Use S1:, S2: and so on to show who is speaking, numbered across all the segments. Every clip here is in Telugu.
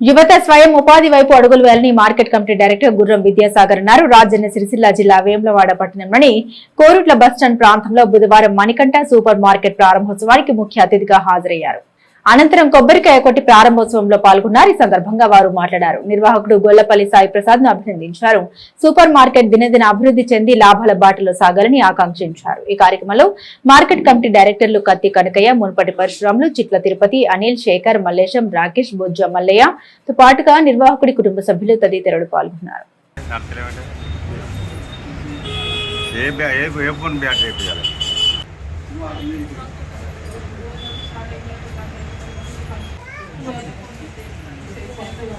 S1: యువత స్వయం ఉపాధి వైపు అడుగులు వేయాలని మార్కెట్ కమిటీ డైరెక్టర్ గుర్రం విద్యాసాగర్ అన్నారు. రాజన్న సిరిసిల్ల జిల్లా వేములవాడ పట్టణంలోని కోరుట్ల బస్టాండ్ ప్రాంతంలో బుధవారం మణికంఠ సూపర్ మార్కెట్ ప్రారంభోత్సవానికి ముఖ్య అతిథిగా హాజరయ్యారు. అనంతరం కొబ్బరికాయ కొట్టి ప్రారంభోత్సవంలో పాల్గొన్నారు. ఈ సందర్భంగా వారు మాట్లాడారు. నిర్వాహకుడు గొల్లపల్లి సాయి ప్రసాద్ను అభినందించారు. సూపర్ మార్కెట్ దినదిన అభివృద్ధి చెంది లాభాల బాటలో సాగాలని ఆకాంక్షించారు. ఈ కార్యక్రమంలో మార్కెట్ కమిటీ డైరెక్టర్లు కత్తి కనకయ్య మున్పటి పరశురాములు చిట్ల తిరుపతి అనిల్ శేఖర్ మల్లేశం రాకేష్ బొజ్జ మల్లయ్య తో పాటుగా నిర్వాహకుడి కుటుంబ సభ్యులు తదితరులు పాల్గొన్నారు.
S2: ఏ ఏ ఏ ఫోన్ బ్యాట్ చేయాలి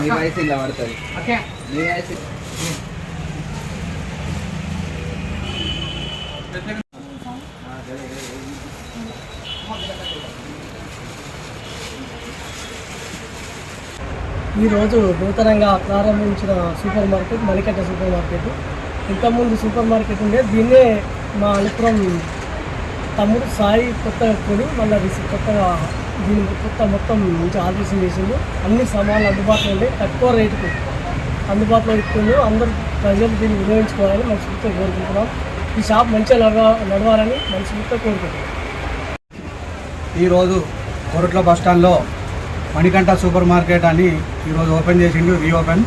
S3: మీ వయసు ఇలా పడుతుంది. మీ వయసు.
S4: ఈరోజు నూతనంగా ప్రారంభించిన సూపర్ మార్కెట్ మణికట్ట సూపర్ మార్కెట్. ఇంతకుముందు సూపర్ మార్కెట్ ఉండే దీన్నే మా అనంతరం తమ్ముడు సాయి కొత్తగా కొని మళ్ళీ కొత్తగా దీని కొత్త మొత్తం మంచి ఆలోచన చేసిండు. అన్ని సామాన్లు అందుబాటులో ఉండే తక్కువ రేటుకు అందుబాటులో ఇస్తుంది అందరు ప్రజలు దీన్ని వినియోగించుకోవాలని మనస్ఫూర్తిగా కోరుకుంటున్నాం. ఈ షాప్ మంచిగా నడవ నడవాలని మనస్ఫూర్తిగా కోరుకుంటున్నాం.
S3: ఈరోజు కొరట్ల బస్ స్టాండ్లో మణికంఠ సూపర్ మార్కెట్ అని ఈరోజు ఓపెన్ చేసిండు రీఓపెన్.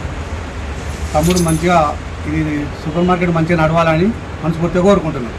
S3: తమ్ముడు మంచిగా ఇది సూపర్ మార్కెట్ మంచిగా నడవాలని మనస్ఫూర్తిగా కోరుకుంటున్నాం.